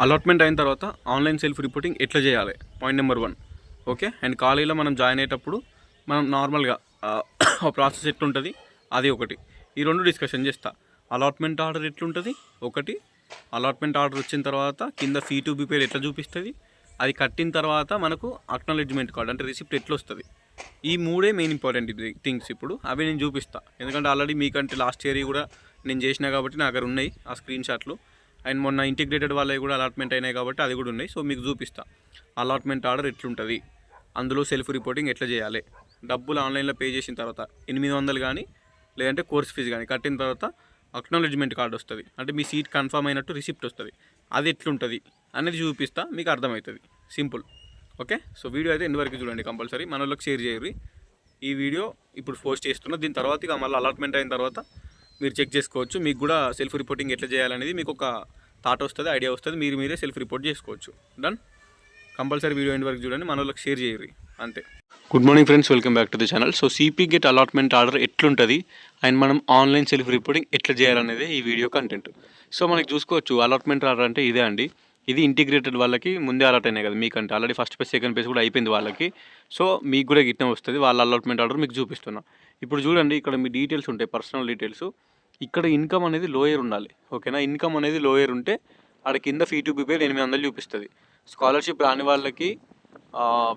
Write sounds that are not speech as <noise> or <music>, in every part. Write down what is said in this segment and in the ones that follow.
Allotment అయిన తర్వాత online self reporting ఎట్లా చేయాలి? Point number one okay and కాలేజీలో మనం జాయిన్ అయ్యేటప్పుడు మనం నార్మల్గా ఆ <coughs> ప్రాసెస్ ఎట్లుంటుంది? అది ఒకటి. ఈ రెండు డిస్కషన్ చేస్తా. అలాట్మెంట్ ఆర్డర్ ఎట్లుంటుంది? ఒకటి. అలాట్మెంట్ ఆర్డర్ వచ్చిన తర్వాత కింద ఫీ టు బీ పేరు ఎట్లా చూపిస్తుంది? అది కట్టిన తర్వాత మనకు అక్నాలెడ్జ్మెంట్ కార్డ్ అంటే రిసిప్ట్ ఎట్లా వస్తుంది ఈ మూడే మెయిన్ ఇంపార్టెంట్ థింగ్స్ ఇప్పుడు. అవి నేను చూపిస్తాను ఎందుకంటే ఆల్రెడీ మీకంటే లాస్ట్ ఇయర్ కూడా నేను చేసినా కాబట్టి నా దగ్గర ఉన్నాయి ఆ స్క్రీన్ షాట్లు అండ్ మొన్న ఇంటిగ్రేటెడ్ వాళ్ళవి కూడా అలాట్మెంట్ అయినాయి కాబట్టి అది కూడా ఉన్నాయి. సో మీకు చూపిస్తా. అలాట్మెంట్ ఆర్డర్ ఎట్లుంటుంది? అందులో సెల్ఫ్ రిపోర్టింగ్ ఎట్లా చేయాలి? డబ్బులు ఆన్లైన్లో పే చేసిన తర్వాత ఎనిమిది వందలు కానీ లేదంటే కోర్స్ ఫీజు కానీ కట్టిన తర్వాత అక్నాలెడ్జ్మెంట్ కార్డ్ వస్తుంది. అంటే మీ సీట్ కన్ఫర్మ్ అయినట్టు రిసిప్ట్ వస్తుంది. అది ఎట్లుంటుంది అనేది చూపిస్తా మీకు అర్థమవుతుంది. సింపుల్. ఓకే? సో వీడియో అయితే ఎండ్ వరకు చూడండి కంపల్సరీ. మన వాళ్ళకి షేర్ చేయరు ఈ వీడియో ఇప్పుడు పోస్ట్ చేస్తున్నా. దీని తర్వాత ఇక మళ్ళీ అలాట్మెంట్ అయిన తర్వాత మీరు చెక్ చేసుకోవచ్చు. మీకు కూడా సెల్ఫ్ రిపోర్టింగ్ ఎట్లా చేయాలనేది మీకు ఒక థాట్ వస్తుంది ఐడియా వస్తుంది. మీరు మీరే సెల్ఫ్ రిపోర్ట్ చేసుకోవచ్చు. డన్ కంపల్సరీ వీడియో ఎండ్ వరకు చూడండి. మన వాళ్ళకి షేర్ చేయరు అంతే. Good morning friends welcome back to the channel so CPGET allotment order ఎట్లుంటుంది? అండ్ మనం ఆన్లైన్ సెల్ఫ్ రిపోర్టింగ్ ఎట్లా చేయాలనేది ఈ వీడియో కంటెంట్ సో మనకి చూసుకోవచ్చు. అలాట్మెంట్ ఆర్డర్ అంటే ఇదే అండి. ఇది ఇంటిగ్రేటెడ్ వాళ్ళకి ముందే అలర్ట్ అయినాయి కదా మీకంటే. Already first page second page కూడా అయిపోయింది వాళ్ళకి. సో మీకు కూడా గిట్టే వస్తుంది. వాళ్ళ అలాట్మెంట్ ఆర్డర్ మీకు చూపిస్తున్నా. ఇప్పుడు చూడండి ఇక్కడ మీ డీటెయిల్స్ ఉంటాయి పర్సనల్ డీటెయిల్స్ ఇక్కడ ఇన్కమ్ అనేది లోయర్ ఉండాలి. ఓకేనా ఇన్కమ్ అనేది లోయర్ ఉంటే ఆడ కింద ఫీ టు పేరు ఎనిమిది వందలు చూపిస్తుంది. స్కాలర్షిప్ రాని వాళ్ళకి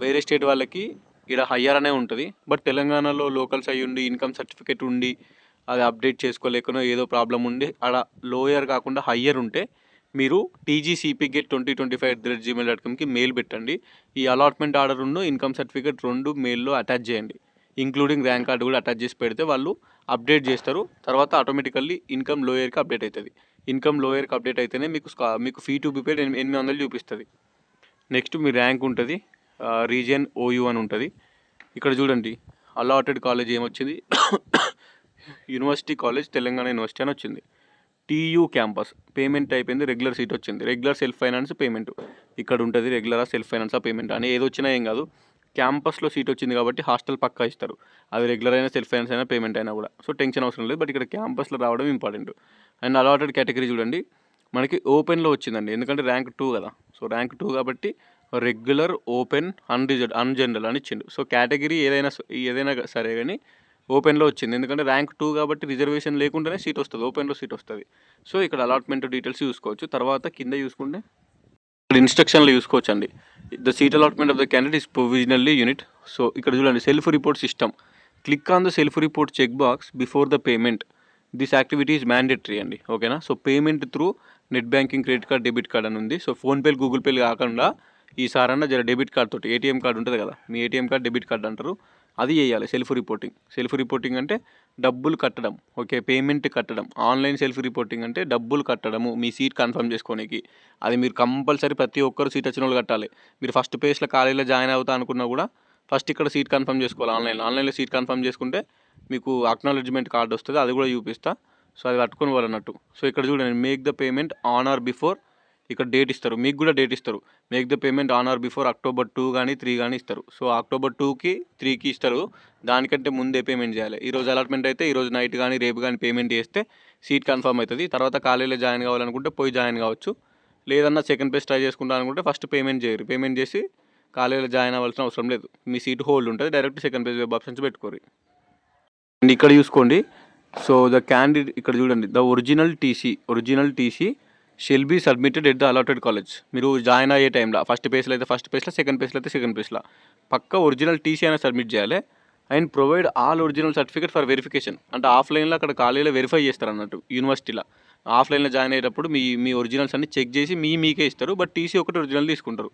వేరే స్టేట్ వాళ్ళకి ఇక్కడ హయ్యర్ అనే ఉంటుంది. బట్ తెలంగాణలో లోకల్స్ అయ్యి ఉండి ఇన్కమ్ సర్టిఫికేట్ ఉండి అది అప్డేట్ చేసుకోలేకనో ఏదో ప్రాబ్లం ఉండి ఆడ లోయర్ కాకుండా హయ్యర్ ఉంటే మీరు TGCPGET twenty twenty five at the rate Gmail dot కామ్కి mail పెట్టండి. ఈ అలాట్మెంట్ ఆర్డర్ ఉన్న ఇన్కమ్ సర్టిఫికేట్ రెండు మెయిల్లో అటాచ్ చేయండి. ఇంక్లూడింగ్ ర్యాంక్ కార్డు కూడా అటాచ్ చేసి పెడితే వాళ్ళు అప్డేట్ చేస్తారు. తర్వాత ఆటోమేటికల్లీ ఇన్కమ్ లోయర్కి అప్డేట్ అవుతుంది. ఇన్కమ్ లోయర్కి అప్డేట్ అయితేనే మీకు మీకు ఫీ టు బి పేడ్ ఎనిమిది వందలు చూపిస్తుంది. నెక్స్ట్ మీ ర్యాంక్ ఉంటుంది. రీజియన్ ఓయూ అని ఉంటుంది. ఇక్కడ చూడండి. అలాటెడ్ కాలేజ్ ఏమొచ్చింది? యూనివర్సిటీ కాలేజ్ తెలంగాణ యూనివర్సిటీ అని వచ్చింది. TU campus. పేమెంట్ అయిపోయింది రెగ్యులర్ సీట్ వచ్చింది. Regular self finance payment. ఇక్కడ ఉంటుంది రెగ్యులర్ సెల్ఫ్ ఫైనాన్స్ ఆ పేమెంట్ అని. ఏది వచ్చినా ఏం కాదు. క్యాంపస్లో సీట్ వచ్చింది కాబట్టి హాస్టల్ పక్కా ఇస్తారు. అది రెగ్యులర్ అయినా సెల్ఫ్ ఫైనాన్స్ అయినా పేమెంట్ అయినా కూడా. సో టెన్షన్ అవసరం లేదు. బట్ ఇక్కడ క్యాంపస్లో రావడం ఇంపార్టెంట్. అండ్ అలాటెడ్ కేటగిరీ చూడండి. మనకి ఓపెన్లో వచ్చిందండి. ఎందుకంటే ర్యాంక్ టూ కదా. సో ర్యాంక్ టూ కాబట్టి రెగ్యులర్ ఓపెన్ అన్రిజర్వ్ అన్జనరల్ అని ఇచ్చిండు. సో కేటగిరీ ఏదైనా ఏదైనా సరే కానీ ఓపెన్లో వచ్చింది. ఎందుకంటే ర్యాంక్ టూ కాబట్టి రిజర్వేషన్ లేకుండానే సీట్ వస్తుంది. ఓపెన్లో సీట్ వస్తుంది. సో ఇక్కడ అలాట్మెంట్ డీటెయిల్స్ చూసుకోవచ్చు. తర్వాత కింద చూసుకుంటే ఇక్కడ ఇన్స్ట్రక్షన్లు చూసుకోవచ్చు అండి the seat allotment of the candidate is provisionally unit. So ఇక్కడ చూడండి self report system. Click on the self report check box before the payment. This activity is mandatory అండి. ఓకేనా? So payment through net banking credit card debit card అని ఉంది. So PhonePe Google పేలు కాకుండా ఈసారన్నా జర డెబిట్ కార్డ్ తోటి ATM card ఉంటుంది కదా మీ ఏటీఎం కార్డ్ డెబిట్ కార్డ్ అంటారు. అది చేయాలి సెల్ఫ్ రిపోర్టింగ్ సెల్ఫ్ రిపోర్టింగ్ అంటే డబ్బులు కట్టడం ఓకే పేమెంట్ కట్టడం. ఆన్లైన్ సెల్ఫ్ రిపోర్టింగ్ అంటే డబ్బులు కట్టడము మీ సీట్ కన్ఫర్మ్ చేసుకోనికి. అది మీరు కంపల్సరీ ప్రతి ఒక్కరు సీట్ వచ్చిన వాళ్ళు కట్టాలి. మీరు ఫస్ట్ పేజ్లో కాలేజీలో జాయిన్ అవుతా అనుకున్నా కూడా ఫస్ట్ ఇక్కడ సీట్ కన్ఫర్మ్ చేసుకోవాలి ఆన్లైన్లో ఆన్లైన్లో సీట్ కన్ఫర్మ్ చేసుకుంటే మీకు అక్నాలెడ్జ్మెంట్ కార్డు వస్తుంది అది కూడా చూపిస్తా. సో అది పట్టుకొని వాళ్ళన్నట్టు సో ఇక్కడ చూడండి make the payment on or before ఇక్కడ డేట్ ఇస్తారు. మీకు కూడా డేట్ ఇస్తారు. Make the payment on or before October two కానీ త్రీ కానీ ఇస్తారు. సో అక్టోబర్ టూకి త్రీకి ఇస్తారు. దానికంటే ముందే పేమెంట్ చేయాలి. ఈరోజు అలాట్మెంట్ అయితే ఈరోజు నైట్ కానీ రేపు కానీ పేమెంట్ చేస్తే సీట్ కన్ఫర్మ్ అవుతుంది. తర్వాత కాలేజీలో జాయిన్ కావాలనుకుంటే పోయి జాయిన్ కావచ్చు. లేదన్నా సెకండ్ పేజ్ ట్రై చేసుకుంటా అనుకుంటే ఫస్ట్ పేమెంట్ చేయరు. పేమెంట్ చేసి కాలేజీలో జాయిన్ అవ్వాల్సిన అవసరం లేదు. మీ సీట్ హోల్డ్ ఉంటుంది. Direct second page web options పెట్టుకోరు. అండ్ ఇక్కడ చూసుకోండి. సో ద క్యాండిడేట్ ఇక్కడ చూడండి. The original TC original TC shall be submitted at the allotted college మీరు జాయిన్ అయ్యే టైంలో. ఫస్ట్ పేజ్లో అయితే ఫస్ట్ పేజ్లో సెకండ్ పేజ్లో అయితే సెకండ్ పేజ్లో పక్క ఒరిజినల్ టీసీ అయినా సబ్మిట్ చేయాలి. And provide all original certificate for verification అంటే ఆఫ్లైన్లో అక్కడ కాలేజీలో వెరిఫై చేస్తారు అన్నట్టు యూనివర్సిటీలో ఆఫ్లైన్లో జాయిన్ అయ్యేటప్పుడు మీ మీ ఒరిజినల్స్ అన్ని చెక్ చేసి మీ మీకే ఇస్తారు. బట్ టీసీ ఒకటి ఒరిజినల్ తీసుకుంటారు.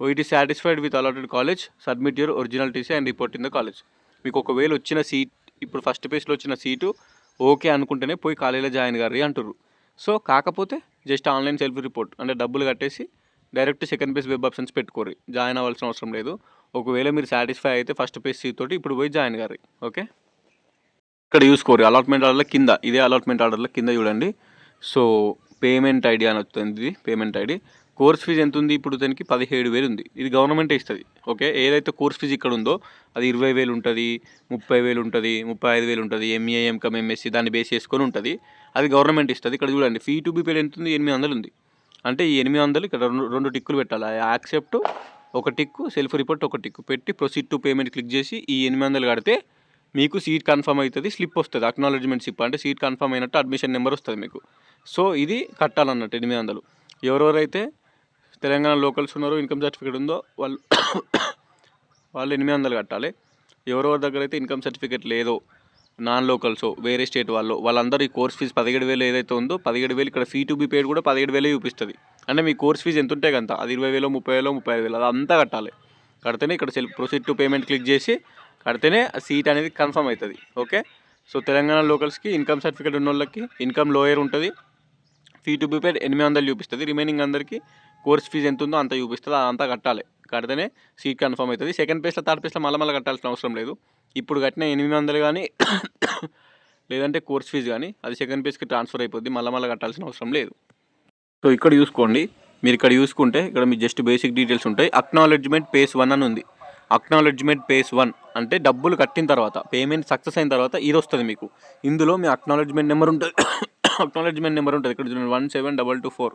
It is satisfied with allotted college submit your original TC and report in the college మీకు ఒకవేళ వచ్చిన సీట్ ఇప్పుడు ఫస్ట్ పేజ్లో వచ్చిన సీటు ఓకే అనుకుంటేనే పోయి కాలేజీలో జాయిన్ గారు అంటారు సో కాకపోతే జస్ట్ ఆన్లైన్ సెల్ఫ్ రిపోర్ట్ అంటే డబ్బులు కట్టేసి direct second page web options పెట్టుకోరు జాయిన్ అవ్వాల్సిన అవసరం లేదు. ఒకవేళ మీరు సాటిస్ఫై అయితే ఫస్ట్ పేజ్ సీట్ తోటి ఇప్పుడు పోయి జాయిన్ గారు ఓకే ఇక్కడ చూసుకోరు అలాట్మెంట్ ఆర్డర్ల కింద ఇదే అలాట్మెంట్ ఆర్డర్ల కింద చూడండి. సో పేమెంట్ ఐడి అని వస్తుంది. ఇది పేమెంట్ ఐడి కోర్స్ ఫీజు ఎంత ఉంది ఇప్పుడు దానికి పదిహేడు వేలు ఉంది. ఇది గవర్నమెంటే ఇస్తుంది. ఓకే? ఏదైతే కోర్స్ ఫీజు ఇక్కడ ఉందో అది ఇరవై వేలు ఉంటుంది ముప్పై వేలు ఉంటుంది ముప్పై ఐదు వేలు ఉంటుంది ఎంఏ ఎంకమ్ ఎంఎస్సి దాన్ని బేస్ చేసుకొని ఉంటుంది. అది గవర్నమెంట్ ఇస్తుంది. ఇక్కడ చూడండి ఫీ టు బి పేడ్ ఎంత ఉంది ఎనిమిది వందలు ఉంది. అంటే ఈ ఎనిమిది వందలు ఇక్కడ రెండు రెండు టిక్కులు పెట్టాలి. యాక్సెప్ట్ ఒక టిక్కు సెల్ఫ్ రిపోర్ట్ ఒక టిక్కు పెట్టి ప్రొసీడ్ టు పేమెంట్ క్లిక్ చేసి ఈ ఎనిమిది వందలు కడితే మీకు సీట్ కన్ఫర్మ్ అవుతుంది స్లిప్ వస్తుంది. అక్నాలజ్మెంట్ స్లిప్ అంటే సీట్ కన్ఫర్మ్ అయినట్టు అడ్మిషన్ నెంబర్ వస్తుంది మీకు. సో ఇది కట్టాలన్నట్టు ఎనిమిది వందలు. ఎవరెవరైతే తెలంగాణ లోకల్స్ ఉన్నారో ఇన్కమ్ సర్టిఫికేట్ ఉందో వాళ్ళు <coughs> వాళ్ళు ఎనిమిది వందలు కట్టాలి. ఎవరెవరి దగ్గర అయితే ఇన్కమ్ సర్టిఫికేట్ లేదో నాన్ లోకల్స్ వేరే స్టేట్ వాళ్ళు వాళ్ళందరూ ఈ కోర్స్ ఫీజు పదిహేడు వేలు ఏదైతే ఉందో పదిహేడు వేలు ఇక్కడ ఫీ టు బి పేడ్ కూడా పదిహేడు వేలే చూపిస్తుంది. అంటే మీ కోర్స్ ఫీజు ఎంత ఉంటే కంత అది ఇరవై వేలు ముప్పై వేలు ముప్పై ఐదు వేలు అది అంతా కట్టాలి. కడితేనే ఇక్కడ సెల్ ప్రొసీడ్ టు పేమెంట్ క్లిక్ చేసి కడితేనే ఆ సీట్ అనేది కన్ఫర్మ్ అవుతుంది. ఓకే? సో తెలంగాణ లోకల్స్కి ఇన్కమ్ సర్టిఫికేట్ ఉన్న వాళ్ళకి ఇన్కమ్ లోయర్ ఉంటుంది. ఫీ టు బి పేడ్ ఎనిమిది వందలు చూపిస్తుంది. రిమైనింగ్ అందరికీ కోర్స్ ఫీజు ఎంత ఉందో అంత చూపిస్తుంది అదంతా కట్టాలి. కడితేనే సీట్ కన్ఫర్మ్ అవుతుంది. సెకండ్ పేస్లో థర్డ్ పేస్లో మళ్ళీ మళ్ళీ కట్టాల్సిన అవసరం లేదు. ఇప్పుడు కట్టిన ఎనిమిది వందలు కానీ లేదంటే కోర్స్ ఫీజు కానీ అది సెకండ్ పేజ్కి ట్రాన్స్ఫర్ అయిపోద్ది మళ్ళీ మళ్ళీ కట్టాల్సిన అవసరం లేదు. సో ఇక్కడ చూసుకోండి. మీరు ఇక్కడ చూసుకుంటే ఇక్కడ మీ జస్ట్ బేసిక్ డీటెయిల్స్ ఉంటాయి. అక్నాలెడ్జ్మెంట్ పేస్ వన్ అని ఉంది. అక్నాలెడ్జ్మెంట్ పేస్ వన్ అంటే డబ్బులు కట్టిన తర్వాత పేమెంట్ సక్సెస్ అయిన తర్వాత ఇది వస్తుంది మీకు. ఇందులో మీ అక్నాలెడ్జ్మెంట్ నెంబర్ ఉంటుంది. అక్నాలెడ్జ్మెంట్ నెంబర్ ఉంటుంది. ఇక్కడ చూడండి one seven double two four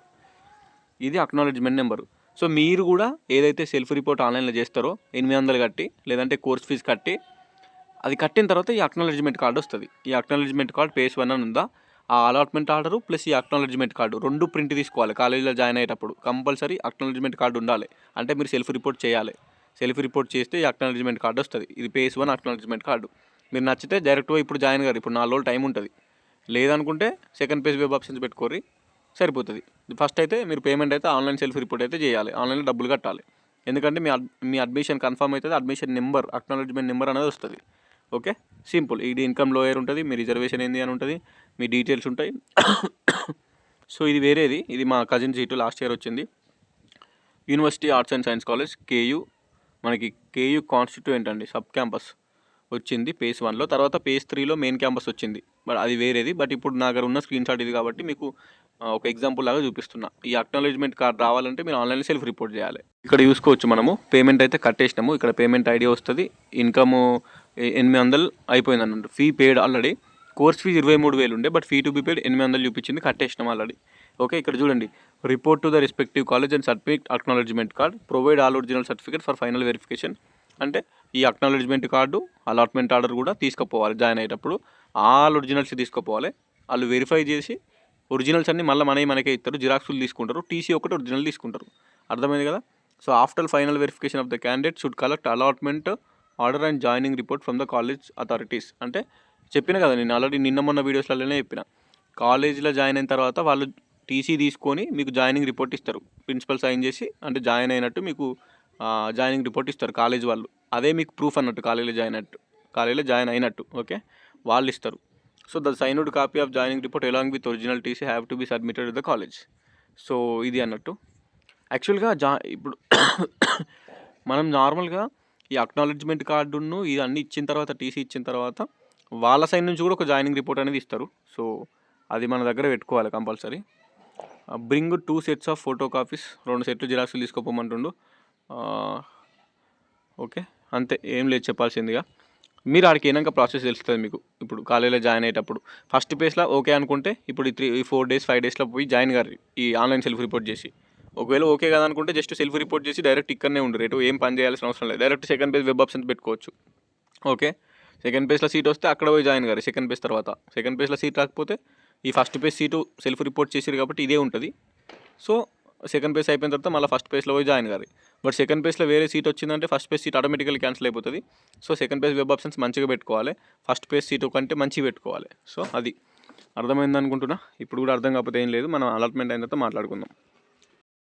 ఇది అక్నాలెడ్జ్మెంట్ నెంబరు సో మీరు కూడా ఏదైతే సెల్ఫ్ రిపోర్ట్ ఆన్లైన్లో చేస్తారో ఎనిమిది వందలు కట్టి లేదంటే కోర్స్ ఫీజు కట్టి అది కట్టిన తర్వాత ఈ అక్నాలెడ్జ్మెంట్ కార్డు వస్తుంది. ఈ అక్నాలెడ్జ్మెంట్ కార్డు పేస్ వన్ అని ఉందా? ఆ అలాట్మెంట్ ఆర్డరు ప్లస్ ఈ అక్నాలెడ్జ్మెంట్ కార్డు రెండు ప్రింట్ తీసుకోవాలి. కాలేజీలో జాయిన్ అయ్యేటప్పుడు కంపల్సరీ అక్నాలెడ్జ్మెంట్ కార్డు ఉండాలి. అంటే మీరు సెల్ఫ్ రిపోర్ట్ చేయాలి. సెల్ఫ్ రిపోర్ట్ చేస్తే ఈ అక్నాలెడ్జ్మెంట్ కార్డు వస్తుంది. ఇది పేస్ వన్ అక్నాలెడ్జ్మెంట్ కార్డు మీరు నచ్చితే డైరెక్ట్గా ఇప్పుడు జాయిన్ గారు. ఇప్పుడు నాలుగు రోజులు టైం ఉంటుంది. లేదనుకుంటే సెకండ్ పేజ్ వెబ్ ఆప్షన్స్ పెట్టుకోరి సరిపోతుంది. ఫస్ట్ అయితే మీరు పేమెంట్ అయితే ఆన్లైన్ సెల్ఫ్ రిపోర్ట్ అయితే చేయాలి. ఆన్లైన్లో డబ్బులు కట్టాలి. ఎందుకంటే మీ అడ్ మీ అడ్మిషన్ కన్ఫర్మ్ అవుతుంది. అడ్మిషన్ నెంబర్ అక్నాలెడ్జ్మెంట్ నెంబర్ అనేది వస్తుంది. ఓకే? సింపుల్. ఇది ఇన్కమ్ లోయర్ ఉంటుంది మీ రిజర్వేషన్ ఏంది అని ఉంటుంది మీ డీటెయిల్స్ ఉంటాయి. సో ఇది వేరేది. ఇది మా కజిన్ సీటు లాస్ట్ ఇయర్ వచ్చింది. University arts and science college KU మనకి కేయూ కాన్స్టిట్యూయెంట్ అండి సబ్ క్యాంపస్ వచ్చింది పేస్ వన్లో. తర్వాత పేస్ త్రీలో మెయిన్ క్యాంపస్ వచ్చింది. బట్ అది వేరేది. బట్ ఇప్పుడు నా దగ్గర ఉన్న స్క్రీన్ షాట్ ఇది కాబట్టి మీకు ఒక ఎగ్జాంపుల్ లాగా చూపిస్తున్నా. ఈ అక్నాలెడ్జ్మెంట్ కార్డ్ రావాలంటే మీరు ఆన్లైన్లో సెల్ఫ్ రిపోర్ట్ చేయాలి. ఇక్కడ చూసుకోవచ్చు మనము. పేమెంట్ అయితే కట్టేసినాము. ఇక్కడ పేమెంట్ ఐడి వస్తుంది. ఇన్కమ్ ఎనిమిది వందలు అయిపోయింది అన్నట్టు. Fee paid already course fee ఇరవై మూడు వేలు ఉండే but fee to be paid ఎనిమిది వందలు చూపించింది కట్టేసినాం ఆల్రెడీ ఓకే ఇక్కడ చూడండి. Report to the respective college and certificate acknowledgement card provide all original certificate for final verification అంటే ఈ అక్నాలెడ్జ్మెంట్ కార్డు అలాట్మెంట్ ఆర్డర్ కూడా తీసుకుపోవాలి జాయిన్ అయ్యేటప్పుడు. ఆల్ ఒరిజినల్స్ తీసుకుపోవాలి. వాళ్ళు వెరిఫై చేసి ఒరిజినల్స్ అన్ని మళ్ళీ మనవి మనకే ఇస్తారు. జిరాక్స్లు తీసుకుంటారు. టీసీ ఒకటి ఒరిజినల్ తీసుకుంటారు. అర్థమైంది కదా? So after final verification of the candidate should collect allotment order and joining report from the college authorities అంటే చెప్పిన కదా నేను ఆల్రెడీ నిన్న మొన్న వీడియోస్లలోనే చెప్పిన. కాలేజీలో జాయిన్ అయిన తర్వాత వాళ్ళు టీసీ తీసుకొని మీకు జాయినింగ్ రిపోర్ట్ ఇస్తారు. ప్రిన్సిపల్ సైన్ చేసి అంటే జాయిన్ అయినట్టు మీకు జాయినింగ్ రిపోర్ట్ ఇస్తారు కాలేజ్ వాళ్ళు. అదే మీకు ప్రూఫ్ అన్నట్టు కాలేజీలో జాయిన్ అయినట్టు కాలేజీలో జాయిన్ అయినట్టు ఓకే వాళ్ళు ఇస్తారు. So the signed copy of joining report along with original TC have to be submitted the college. So ఇది అన్నట్టు. యాక్చువల్గా జా ఇప్పుడు మనం నార్మల్గా ఈ అక్నాలెడ్జ్మెంట్ కార్డును ఇది ఇచ్చిన తర్వాత టీసీ ఇచ్చిన తర్వాత వాళ్ళ సైడ్ నుంచి కూడా ఒక జాయినింగ్ రిపోర్ట్ అనేది ఇస్తారు. సో అది మన దగ్గర పెట్టుకోవాలి compulsory. Bring two sets of photo copies రెండు సెట్లు జిరాక్స్లు తీసుకోపోమంటుండు. ఓకే అంతే ఏం లేదు చెప్పాల్సిందిగా. మీరు ఆడికి అయినాక ప్రాసెస్ తెలుస్తుంది మీకు. ఇప్పుడు కాలేజీలో జాయిన్ అయ్యేటప్పుడు. ఫస్ట్ ప్లేస్లో ఓకే అనుకుంటే ఇప్పుడు ఈ త్రీ ఈ ఫోర్ డేస్ ఫైవ్ డేస్లో పోయి జాయిన్ గారు ఈ ఆన్లైన్ సెల్ఫ్ రిపోర్ట్ చేసి. ఒకవేళ ఓకే కదా అనుకుంటే జస్ట్ సెల్ఫ్ రిపోర్ట్ చేసి డైరెక్ట్ ఇక్కడనే ఉండరు రేటు ఏం పని చేయాల్సిన అవసరం లేదు. Direct second page web options పెట్టుకోవచ్చు. ఓకే సెకండ్ పేజ్లో సీట్ వస్తే అక్కడ పోయి జాయిన్ గారు సెకండ్ పేజ్ తర్వాత. సెకండ్ పేజ్లో సీట్ రాకపోతే ఈ first page seat self report చేసారు కాబట్టి ఇదే ఉంటుంది. సో సెకండ్ పేజ్ అయిపోయిన తర్వాత మళ్ళీ ఫస్ట్ పేజ్లో పోయి జాయిన్ గారు బట్ సెకండ్ పేజ్లో వేరే సీట్ వచ్చిందంటే first page seat automatically cancel అయిపోతుంది. So second page web options మంచిగా పెట్టుకోవాలి. ఫస్ట్ పేజ్ సీట్ కంటే మంచిగా పెట్టుకోవాలి. సో అది. అర్థమైంది అనుకుంటున్నా ఇప్పుడు కూడా అర్థం కాకపోతే ఏం లేదు. మనం అలాట్మెంట్ అయిన తర్వాత మాట్లాడుకుందాం.